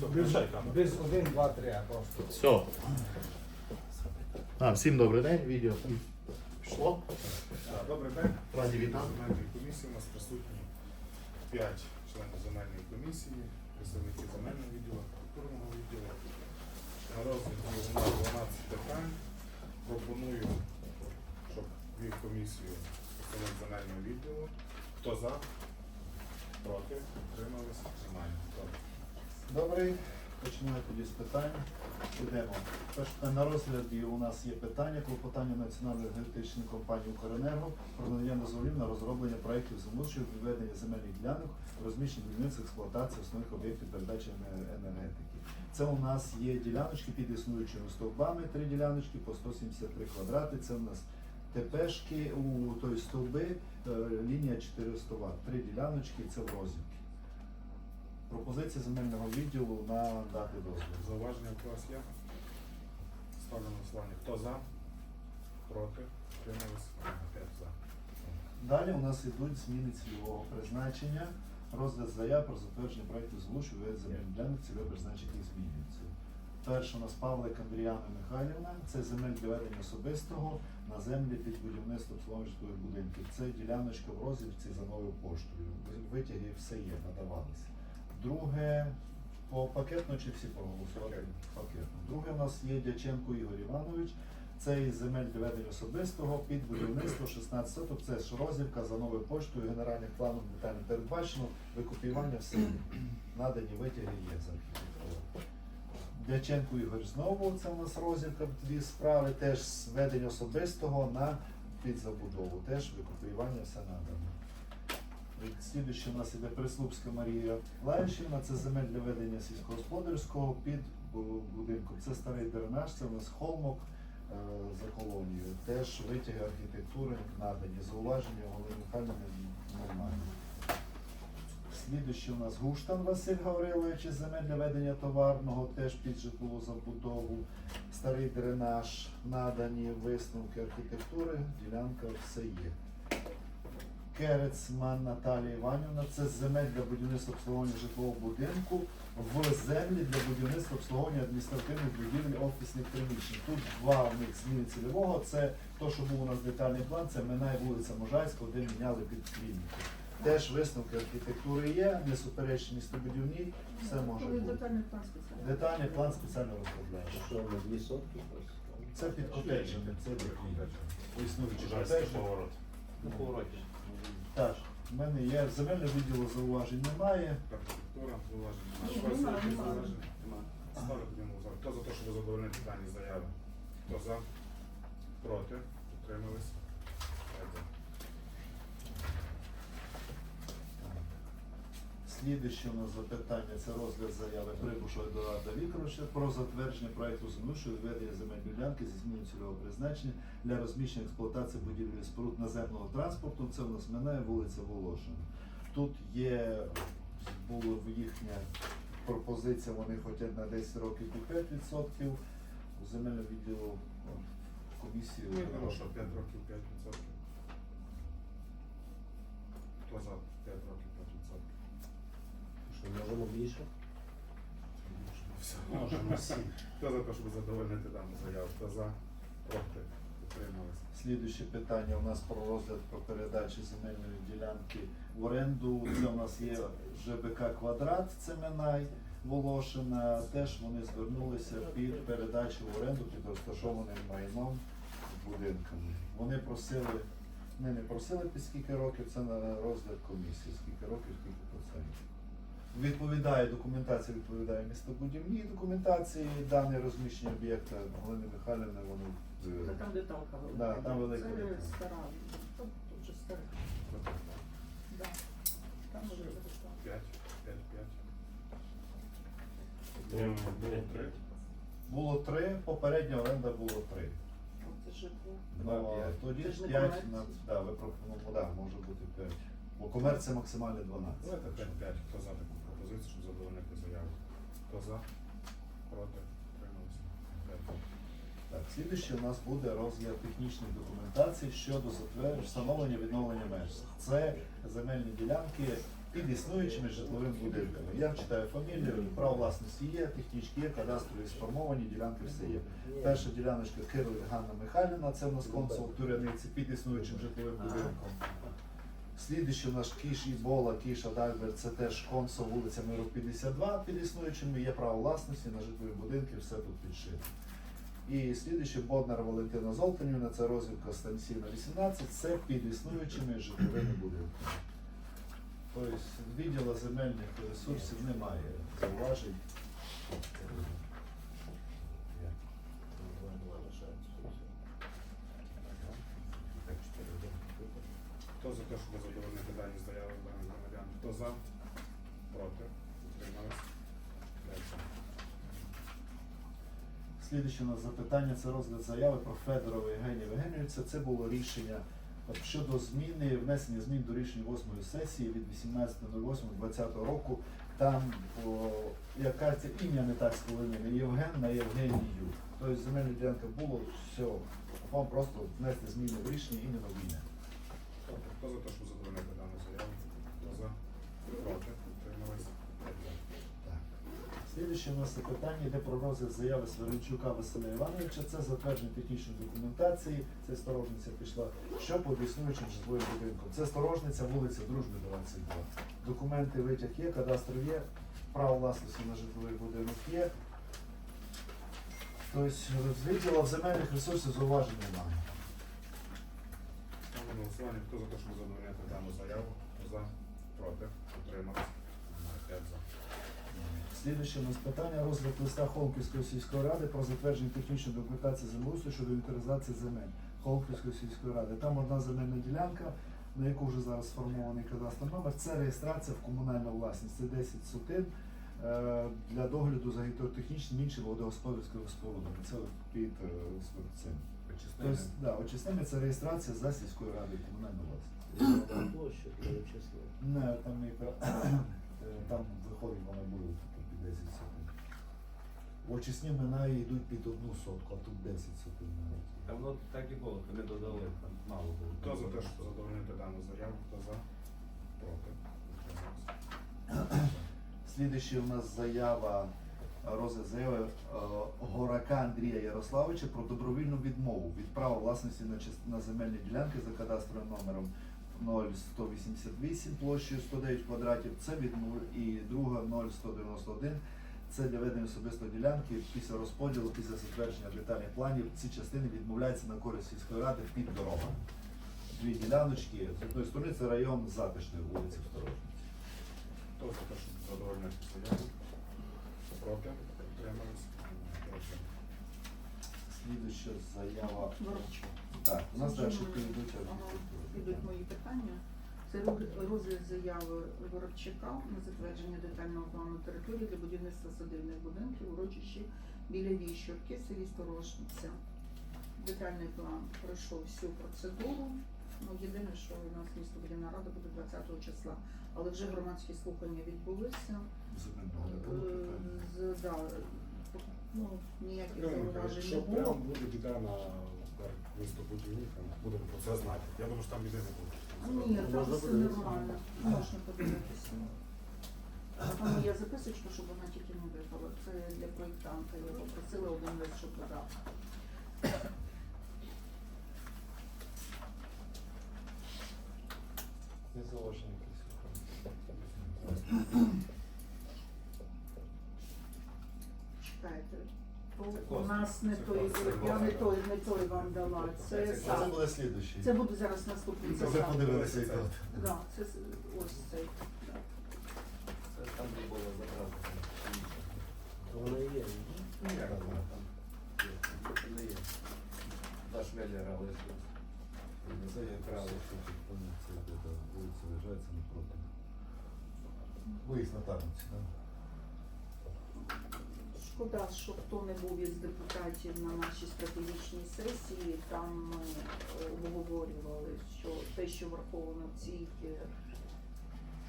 Без, без 1, 2, 3, а просто. Все. А, всім добрий день, відео пішло. Добрий день. Раді вітати. Земельної комісії у нас присутні 5 членів земельної комісії, представники земельного відділу, культурного відділу. На розгляді у нас 12 питань. Пропоную, щоб вів комісію представник земельного відділу. Хто за? Проти? Утримались? Немає. Добре. Добрий. Починаю тоді з питань. Ідемо. Перше на розгляді у нас є питання клопотання Національної енергетичної компанії «Укренерго» про надання дозволів на розроблення проєктів землеустрою відведення земельних ділянок, розміщення будівництва експлуатації основних об'єктів передачі енергетики. Це у нас є діляночки під існуючими стовбами, три діляночки по 173 квадрати. Це у нас ТПшки у той стовби, е, лінія 400 Вт. Три діляночки, це в розвідки. Пропозиція земельного відділу на дати дозвіл. Зауваження у вас є? Ставлю на голосування. Хто за? Проти? Утримались? П'ять за. Далі у нас йдуть зміни цільового призначення, розгляд заяв про затвердження проєкту звучу від земельних ділянок, цільове призначення їх змінюється. Перша у нас Павлик Андріана Михайлівна, це земель для ведення особистого на землі під будівництво житлових будинків. Це діляночка в розвідці за новою поштою. Витяги все є, надавалися. Друге, по пакетно чи всі проголосували? Пакетно. Друге у нас є Дяченко Ігор Іванович. Це із земель для ведення особистого під будівництво 16 соток. Це ж розвідка за новою поштою, генеральним планом детально передбачено, викопіювання все надані витяги є за архітектурою. Дяченко Ігор знову, це у нас розвідка, дві справи, теж з ведення особистого на підзабудову. Теж викопіювання все надано. Слідуючи у нас іде Прислупська Марія Лаївщина, це земель для ведення сільськогосподарського під будинком. Це старий дренаж, це у нас холмок е, за колонією. Теж витяги архітектури надані. Зауваження Галини Михайлівни нормальні. Слідуючий у нас Гуштан Василь Гаврилович земель для ведення товарного, теж під житлову забудову. Старий дренаж, надані висновки архітектури, ділянка все є. Керецман Наталія Іванівна, це земель для будівництва обслуговування житлового будинку в землі для будівництва обслуговування адміністративних будівель офісних приміщень. Тут два в них зміни цільового. Це то, що був у нас детальний план, це минає вулиця Можайська, де міняли під клініку. Теж висновки архітектури є, не суперечні містобудівні, все може бути. Детальний план спеціально. Детальний план спеціально розробляє. Що на дві сотки? Це під котеджами, це клініки. Існуючі Чужайський поворот. На повороті. Так, в мене є земельне відділу зауважень немає. Архітектура, зауваження. Ні, немає, нема, немає. Ставлю тоді на. Хто за те, щоб задовольнити дані заяви? Хто за? Проти? Утримались? П'ять за. Слідуюче у нас запитання це розгляд заяви Прибушова Едуарда Вікторовича про затвердження проекту землеустрою відведення земельної ділянки зі зміною цільового призначення для розміщення експлуатації будівлі споруд наземного транспорту. Це у нас минає вулиця Волошина. Тут є була їхня пропозиція, вони хочуть на 10 років по 5%. У земельному відділу комісії. Я що 5 років 5%. Хто за 5 років 5%? Що можемо більше? Можемо всі. Хто за те, щоб задовольнити дану заяву? Хто за? Проти? Утримались? Слідуюче питання у нас про розгляд про передачу земельної ділянки в оренду. Це у нас є ЖБК Квадрат, це Минай, Волошина. Теж вони звернулися під передачу в оренду під розташованим майном будинками. Вони просили, ми не просили під скільки років, це на розгляд комісії, скільки років, скільки процентів. Відповідає документація, відповідає містобудівній документації, дане розміщення об'єкта Галини Михайлівни, вони Та Там деталка велика. Да, там велика Це деталка. стара. Тут тут вже стара. Да. Там вже деталка. 5, 5, 5. Було 3. Було три, попередня оренда було три. Це житло. Ну, а тоді Це ж не п'ять комерція. на да, ви пропонували, да, може бути п'ять. Бо комерція максимально 12. Давайте 5, 5. Хто за пропозицію, щоб задовольнити заяву? Хто за? Проти? Утримались? 5. Так, слідуюче у нас буде розгляд технічної документації щодо затвердження встановлення відновлення меж. Це земельні ділянки під існуючими житловими будинками. Я читаю фамілію, право власності є, технічки є, кадастрові сформовані, ділянки все є. Перша діляночка Кирлик Ганна Михайлівна, це в нас консул Туряниці під існуючим житловим будинком. Слідуючий у нас Кіш і Бола, Кіш Адальберт, це теж консул вулиця Миру 52 під існуючими, є право власності на житлові будинки, все тут підшито. І слідуючий Боднар Валентина Золтанівна, це розвідка станційна 18, це під існуючими житловими будинками. Тобто відділу земельних ресурсів немає зауважень. Хто за те, щоб Хто за? Проти? Утримались? Слідуюче у нас запитання це розгляд заяви про Федорова Євгенія Євгенійовича. Це було рішення щодо зміни, внесення змін до рішення 8 сесії від 18.08.2020 року. Там яка ім'я не так сповинене, Євген на Євгенію. Тобто земельна ділянка було, все. Вам просто внести зміни в рішення іменно в ім'я. Хто за те, щоб задовольнити дану заяву? Проти? Утримались? У нас питання йде про розгляд заяви Сверенчука Василя Івановича. Це затвердження технічної документації. Це сторожниця пішла. Що під існуючим житловим будинком? Це сторожниця вулиця Дружби 22. Документи витяг є, кадастр є, право власності на житловий будинок є. Тобто з відділу земельних ресурсів зауважень немає. Ставлю на голосування. Хто за те, щоб дану заяву? За? Проти? Утримались? П'ять у нас питання розгляд листа Холмківської сільської ради про затвердження технічної документації землеустрою щодо інвентаризації земель Холмківської сільської ради. Там одна земельна ділянка, на яку вже зараз сформований кадастр номер. Це реєстрація в комунальну власність. Це 10 сотин е, для догляду за гідротехнічним іншим водогосподарськими спорудами. Це під е, цим. Тобто, да, очисними це реєстрація за сільською радою для числа. Не, там і е, там виходить, вони будуть під 10 сотень. Очисні мина йдуть під одну сотку, а тут 10 сотень навіть. Та воно так і було, ми додали, там мало було. Хто за те, щоб задовольнити дану заяву? Хто за? Проти? Слідуючи у нас заява, розгляд заяви е, Горака Андрія Ярославовича про добровільну відмову від права власності на, земельні ділянки за кадастровим номером 0188 площею 109 квадратів. Це відмов і друга 0191. Це для ведення особистої ділянки після розподілу, після затвердження детальних планів. Ці частини відмовляються на користь сільської ради під дорогами. Дві діляночки. З одної сторони це район затишної вулиці Осторожниці. Хто за те, щоб задовольнити заяву? Проти? Утримались? Слідуюча заява. Воробчук. Так, у нас далі підуть ага, мої питання. Це розгляд заяви Воробчака на затвердження детального плану території для будівництва садибних будинків, урочищі біля Віщурки, в селі Сторожниця. Детальний план пройшов всю процедуру. Ну, єдине, що у нас містобудівна рада буде 20 числа, але вже громадські слухання відбулися. Е, з- да, ну, ніяких зауважень не Якщо було. прям буде біда на виступу дільника, будемо про це знати. Я думаю, що там біди не буде. Ні, там Можна все подивитися? нормально. Можна подивитися. Там є записочка, щоб вона тільки не випала. Це для проєктанта. Його просили один лист, щоб додав. Не заложені якісь. Чекайте. То Це у класно. Нас не той, я не той, не той вам дала. Це Це Це сам. буде слідуючий. Це буде зараз наступний. Це Це вже сам. подивилися і тут. Да, це с- ось цей. да. Це там де було забрати. То воно і є. Ну, як воно там? є, Це не є. Два шмелера лишилось. Це є право, вулиця виїжджається напроти. Виїзд на Тарниці, так? Шкода, що хто не був із депутатів на нашій стратегічній сесії, там ми е, обговорювали, що те, що враховано в цій е,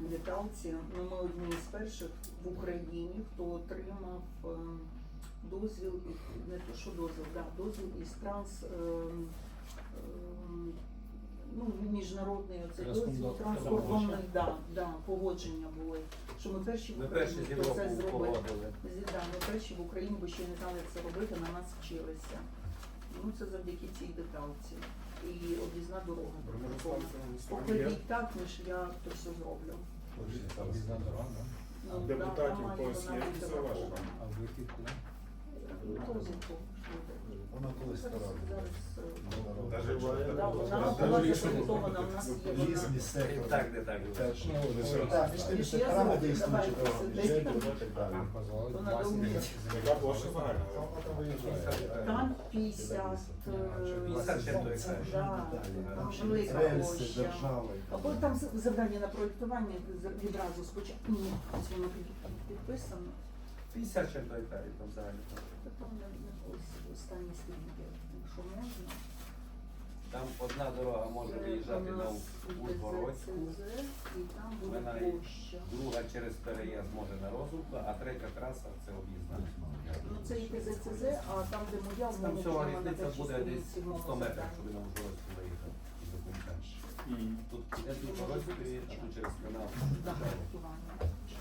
деталці, ну ми одні з перших в Україні, хто отримав е, дозвіл, не то що дозвіл, да, дозвіл із транс ем, ем, ну, міжнародний оцей Транскордон- дозвіл, транскордонний, да, да, погодження були. Що ми перші в Ми перші з Україні хто це зробив. погодили. Зі- Да, ми перші в Україні, бо ще не знали, як це робити, на нас вчилися. Ну, це завдяки цій деталці. І об'їзна дорога. Можете Тобто, Покладіть так, ніж я то все зроблю. Да? Ну, депутатів там має когось вона є. А вихід куди? Ну, то звідки? Вона колись стара. Е, вона була запроєктована, у нас є. Різні сектори. так, не так. Так, між тими секторами дійсно. Там Вона власні. Яка площа загальна? Там 50, е, 50 чим то Це яка? вже Да, деталі. там рельси, так Або там завдання на проєктування відразу спочатку. Ні, воно підписано. 50 чим гектарів там взагалі. Та Там не- не ось останні сторінки, якщо можна. Там одна дорога може виїжджати на Ужгородську, і там буде Вона площа. друга через переїзд може на Розумку, а третя траса це об'їзна. Ну це і ТЗЦЗ, а там, де моя, в Там мене всього на різниця першій буде сторінці десь мова 100 метрів, щоб на Ужгородську виїхав і до. Тут іде Ужгородської, а тут через канал.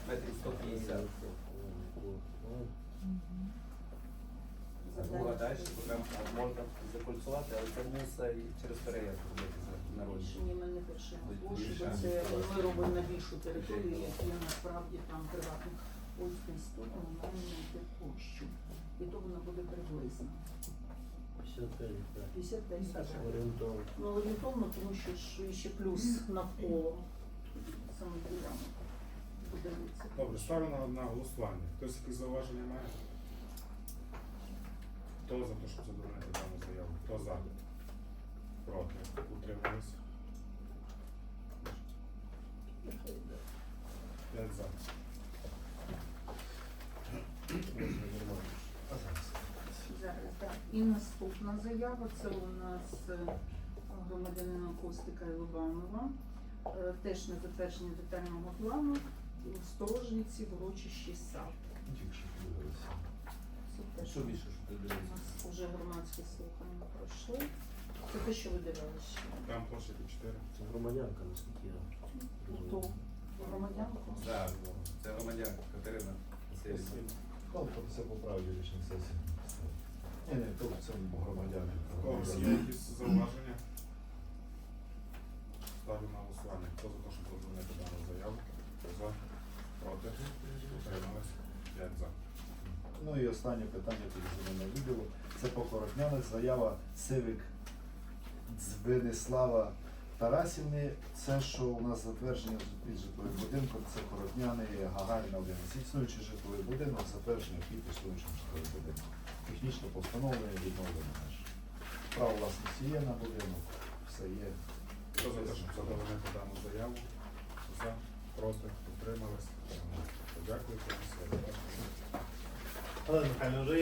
Метрів 150. А друга далі, то там а, можна закольцувати, але це мусить і через переїзд робити. Рішення ми не пишемо бо це ми робимо на більшу територію, які насправді там приватних. Тут ми маємо знайти площу. І то вона буде приблизно. 55 гектарів. 55 гектарів. Орієнтовно. Ну, орієнтовно, тому що ж ще плюс навколо саме ділянок. Добре, ставлю на, на голосування. Хтось якісь зауваження має? Хто за те, щоб задовольнити дану заяву? Хто за? Проти? Утримались? П'ять за. Зараз. Так. І наступна заява це у нас е, громадянина Костика і Лобанова. Е, Теж на затвердження детального плану у сторожниці в урочищі сад. Ну, Тільки що подивилися. Що більше, що ти у дивишся? нас вже громадські слухання пройшли. Це те, що ви дивилися. Там площа під 4. Це громадянка, наскільки я розумію. громадянку. Так, це громадянка Катерина Васильівна. То це по правді річної сесії. Ні, ні, то це громадяни. У когось є якісь зауваження? Ставлю на голосування. Хто за те, щоб задовольнити дану заяву? Хто за? Проти? Утримались? П'ять за. Ну і останнє питання підземного відділу. Це по Коротнянах. Заява Сивик Звенислава Тарасівни. Це, що у нас затвердження під житловим будинком, це Коротняний Гагаріна 11. Існуючий житловий будинок, затвердження під існуючим житловим будинком. Технічне постановлення відновлення наш. Право власності є на будинок, все є. Хто за те, заяву? За? Проти? Утримались? Дякую, комісія. Але Михайло, вже